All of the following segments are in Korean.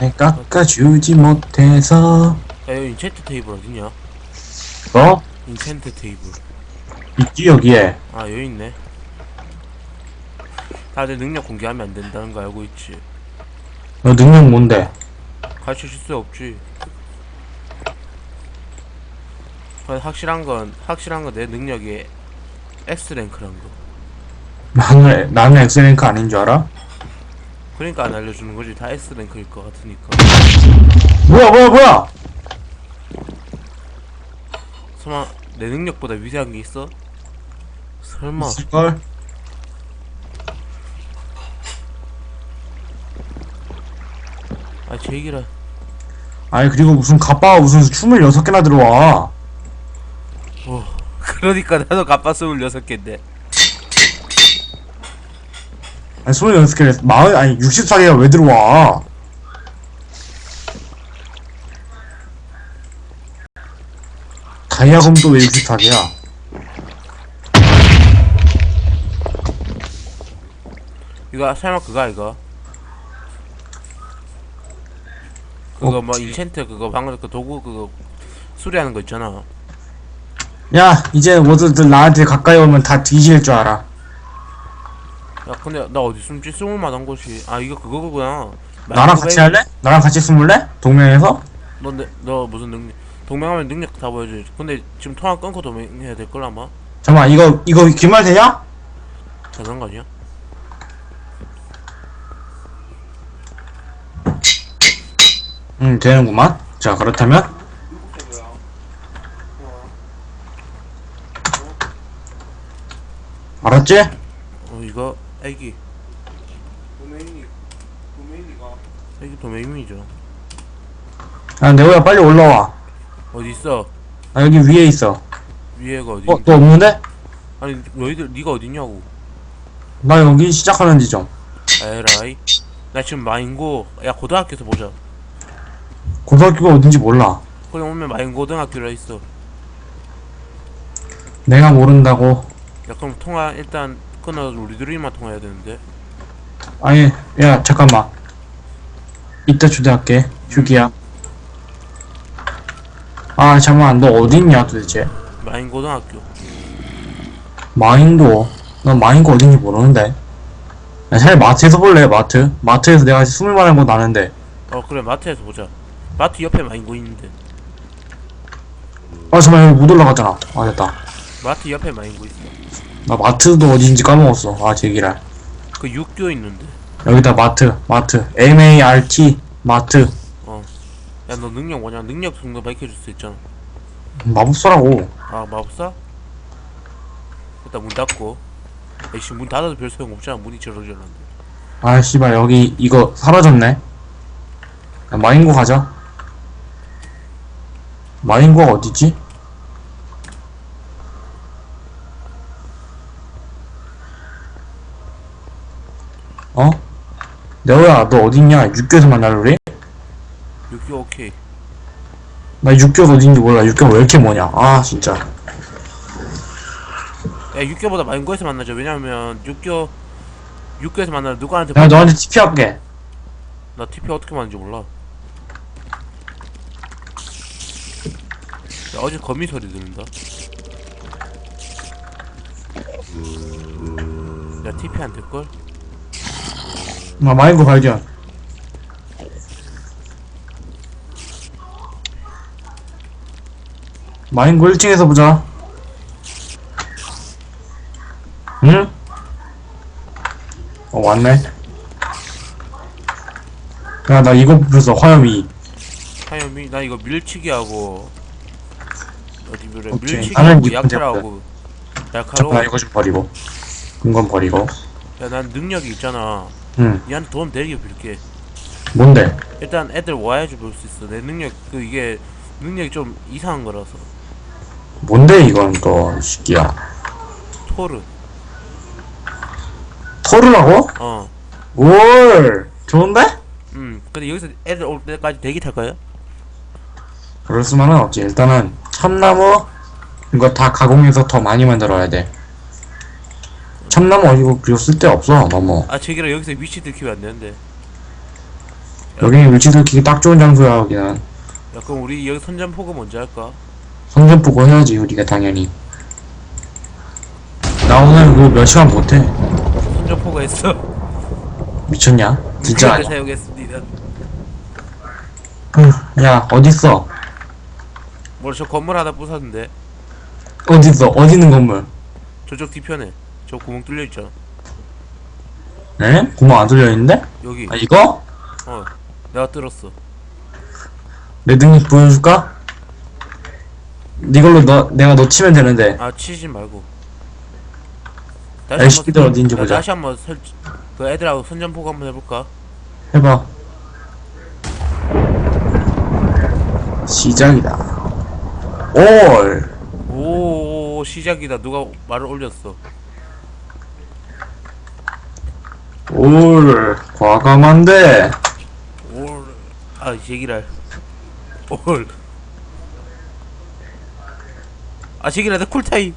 내 깎아주지 못해서 야 여기 인챈트 테이블 어딨냐? 어? 인챈트 테이블 있지 여기에 아 여기 있네 다들 능력 공개하면 안 된다는 거 알고 있지 너 능력 뭔데? 가르쳐줄 수 없지 근데 확실한 건 확실한 건 내 능력이 X랭크란 거 나는 나는 엑셀랭크 아닌 줄 알아? 그러니까 안 알려주는 거지. 다 S랭크일 것 같으니까. 뭐야 뭐야 뭐야? 설마 내 능력보다 위대한 게 있어? 설마. 있을걸? 아 제기라. 아니 그리고 무슨 가빠가 무슨 춤을 여섯 개나 들어와. 그러니까 나도 갑바 26개인데 아니 스물 여섯 개를 마흔 아니 64개가 왜 들어와? 다이아검도 왜 64개야? 이거 설마 그거 이거? 그거 뭐. 인챈트 그거 방금 그 도구 그거 수리하는 거 있잖아. 야 이제 모두들 나한테 가까이 오면 다 뒤질 줄 알아 야 근데 나 어디 숨지 숨을만한 곳이 아 이거 그거구나 나랑 같이 할래? 나랑 같이 숨을래? 동맹에서? 너너 너 무슨 능력 동맹하면 능력 다 보여줘 근데 지금 통화 끊고 동맹해야 될 걸 아마 잠깐만 이거 이거 귀말 되냐? 되는 거 아니야? 응 되는구만 자 그렇다면 알았지? 어 이거 애기. 도메인이 도메인이가. 애기 도메인이죠. 야 네오야 빨리 올라와. 어디 있어? 나 여기 위에 있어. 위에가 어디 어? 너 없는데? 아니 너희들 네가 어딨냐고. 나 여기 시작하는 지점 에라이. 나 지금 마인고 야 고등학교에서 보자. 고등학교가 어딘지 몰라. 그럼 오면 마인고등학교라 있어. 내가 모른다고. 야 그럼 통화 일단 끊어 우리 둘이만 통화해야 되는데. 아니 야 잠깐만. 이따 초대할게. 휴기야. 아 잠깐만. 너 어딨냐 도대체? 마인 고등학교. 마인도? 난 마인고 어딘지 모르는데. 야, 차라리 마트에서 볼래 마트? 마트에서 내가 숨을 만한 거 나는데. 어 그래. 마트에서 보자. 마트 옆에 마인고 있는데. 아 잠깐만. 여기 못 올라갔잖아. 아 됐다. 마트 옆에 마인고 있어 나 마트도 어딘지 까먹었어. 아 제기랄 그 육교 있는데. 여기다 마트 마트. M-A-R-T 마트. 야너 능력 뭐냐? 능력 정도 밝혀줄 수 있잖아. 마법사라고. 아 마법사? 일단 문 닫고. 에이씨 문 닫아도 별 소용 없잖아. 문이 저러저러는데. 아 씨발 여기 이거 사라졌네. 야, 마인고 가자. 마인고가 어디지? 어? 네오야 너 어딨냐? 육교에서 만날래? 육교 오케이. 나 육교가 어딘지 몰라. 육교가 왜 이렇게 뭐냐? 아 진짜. 야 육교보다 마인고에서 만나자. 왜냐면 육교 육교에서 만나면 누구한테 내가 너한테 TP 할게. 나 TP 어떻게 만드는지 몰라. 야 어제 거미 소리 들린다. 야 TP 안 될걸? 나 마인고 발견. 마인고 1층에서 보자. 응? 어 왔네. 야 나 이거 뽑혔어. 화염이. 하여미 나 이거 밀치기 하고 어디 그래? 오케이. 밀치기 나는 하고 이거 약탈하고 약하로 이거 좀 버리고. 이건 버리고. 야난 능력이 있잖아 응 니한테 도움 되게 빌게 뭔데? 일단 애들 와야지 볼 수 있어 내 능력 그 이게 능력이 좀 이상한 거라서 뭔데 이건 또 이 새끼야 토르 토르라고? 어 올 좋은데? 음, 근데 여기서 애들 올 때까지 대기 탈까요? 그럴 수만은 없지. 일단은 참나무 이거 다 가공해서 더 많이 만들어야 돼. 참나무 이거 그리고 쓸데 없어 너무. 아, 저기랑 여기서 위치 들키면 안 되는데. 여기는 위치 들키기 딱 좋은 장소야 여기는. 야 그럼 우리 여기 선전포고 먼저 할까? 선전포고 해야지 우리가 당연히. 나 오늘 그거 몇 시간 못해? 선전포고 했어. 미쳤냐? 진짜 아니야. 사용했습니다. 후, 야 어딨어? 뭘저 건물 하나 부쉈는데? 어딨어? 어디 있는 건물? 저쪽 뒤편에 저 구멍 뚫려 있잖아 네? 구멍 안 뚫려 있는데? 여기 아 이거? 어 내가 뚫었어 내 능력 보여줄까? 이걸로 너 내가 너 치면 되는데 아 치지 말고 LCD 들 어디인지 야, 보자. 다시 한번 설, 그 애들하고 선전포고 한번 해볼까? 해봐 시작이다 올 오 시작이다 누가 말을 올렸어 올 과감한데. 올아 제기랄. 올아 제기랄 나 쿨타임.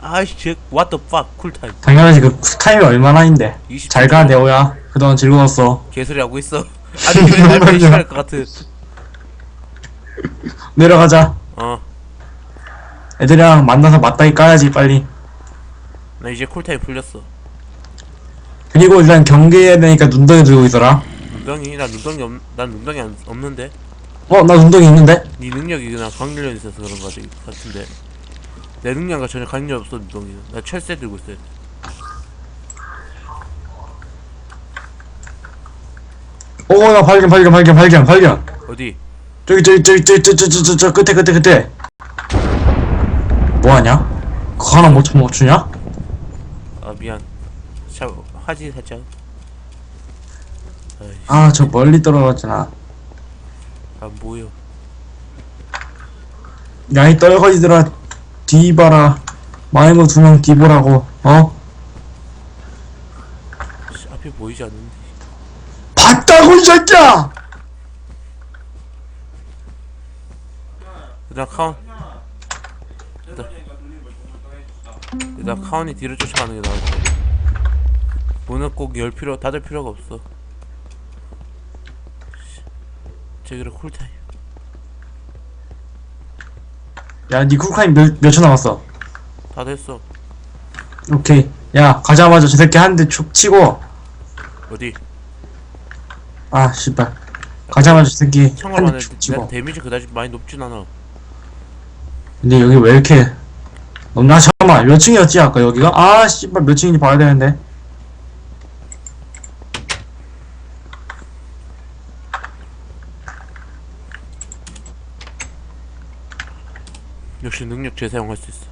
아이씨 쟤 what the fuck 쿨타임. 당연하지 그 타임이 얼마나인데. 20초 잘가 네오야. 그동안 즐거웠어. 개소리 하고 있어. 아니 왜날 배신할 것 같은 내려가자. 어나 애들이랑 만나서 맞다이 까야지 빨리. 이제 쿨타임 풀렸어 그리고 일단 경계해야 되니까 눈덩이 들고 있어라. 눈덩이? 나 눈덩이 없, 난 눈덩이 안, 없는데. 어 나 눈덩이 있는데? 네 능력이 그냥 강렬 있어서 그런 거 같- 같은데. 내 능력과 전혀 강렬 없어 눈덩이는. 나 철새 들고 있어야 돼 오나 발견 발견 발견 발견 발견. 어디? 저기 저기 저기 저기 저기 저기 저기 저 끝에 끝에 끝에. 뭐하냐? 그거 하나 못 맞추냐? 아 하지 살짝. 아 저 멀리 떨어졌잖아 안 보여 야이 떨거지들아 뒤 봐라. 마이너 두명 뒤보라고 어? 씨, 앞에 보이지 않는데. 봤다고 이 새끼야! 일단 카운 일단 일단 카운이 뒤를 쫓아가는 게 나을 것 같아 문을 꼭 열 필요 닫을 필요가 없어. 저기를 쿨타임. 야니 쿨카임 몇, 몇초 남았어? 다 됐어. 오케이. 야 가자마자 저 새끼 한 대 촉 치고. 어디? 아 씨발. 가자마자 저 새끼 참고로 한 말해 대촉내 치고. 데미지 그다지 많이 높진 않아. 근데 여기 왜 이렇게 나? 잠깐만. 몇 층이었지 아까 여기가? 아 씨발. 몇 층인지 봐야 되는데 역시 능력 재사용할 수 있어.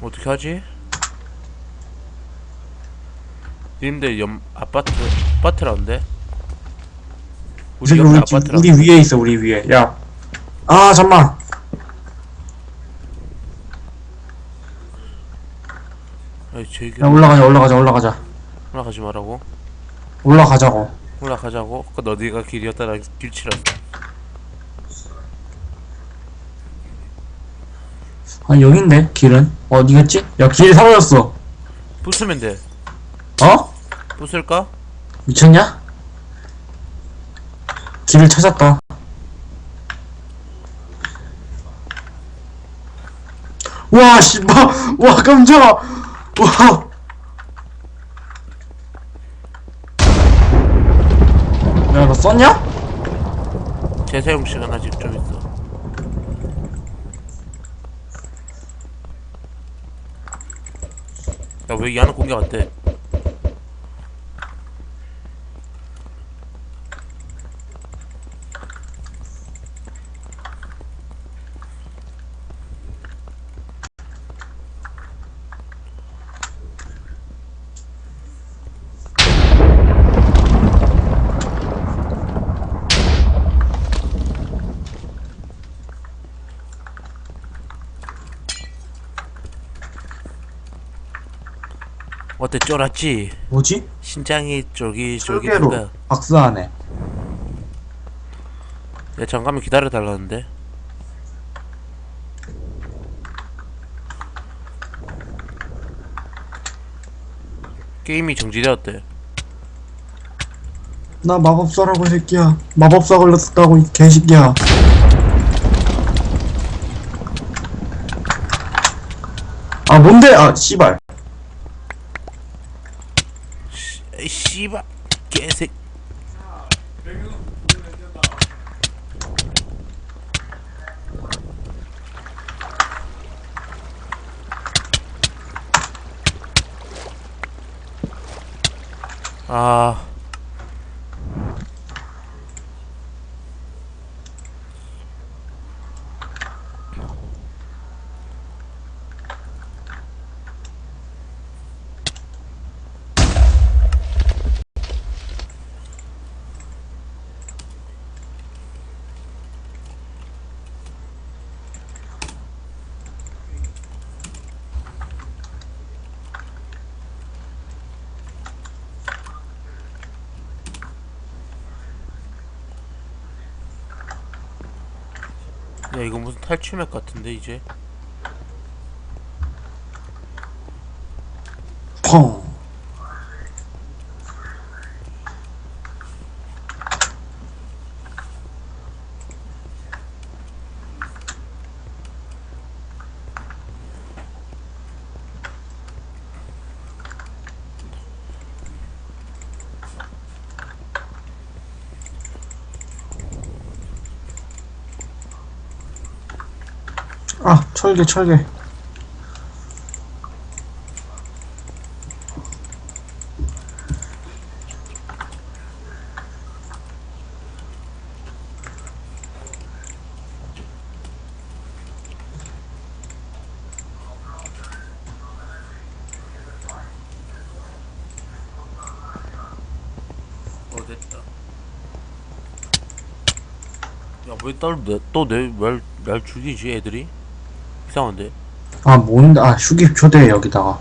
어떻게 하지? 님들 옆 아파트 아파트라는데? 이 우리 옆에 우리, 아파트라 우리 위에 있어 우리 위에. 야아 잠만. 아이 저기 야 올라가자 올라가자 올라가자. 올라가지 말라고? 올라가자고 올라가자고 그 너네가 길이었다 나 길치라 아 여긴데 길은 어디겠지? 야 길이 사라졌어 부수면 돼 어? 부술까? 미쳤냐? 길을 찾았다 와 씨발 와 깜짝아 와 야, 너 썼냐? 재사용 시간 아직 좀 있어 야 왜 이 하나 공격 안 돼? 어때 쫄았지? 뭐지? 신장이 쫄깃쫄깃한가? 설계로 박스 안에 야 잠깐만 기다려 달라는데. 게임이 정지되었대. 나 마법사라고 이 새끼야 마법사 걸렸다고 이 개새끼야 아 뭔데 아 씨발 에이 씨발 개새. 야 이거 무슨 탈출맵 같은데 이제? 펑 아, 철개, 철개. 어 됐다 야왜또내또내왜날 죽이지 애들이 이상한데 아, 뭔데? 아, 휴기 초대 여기다가.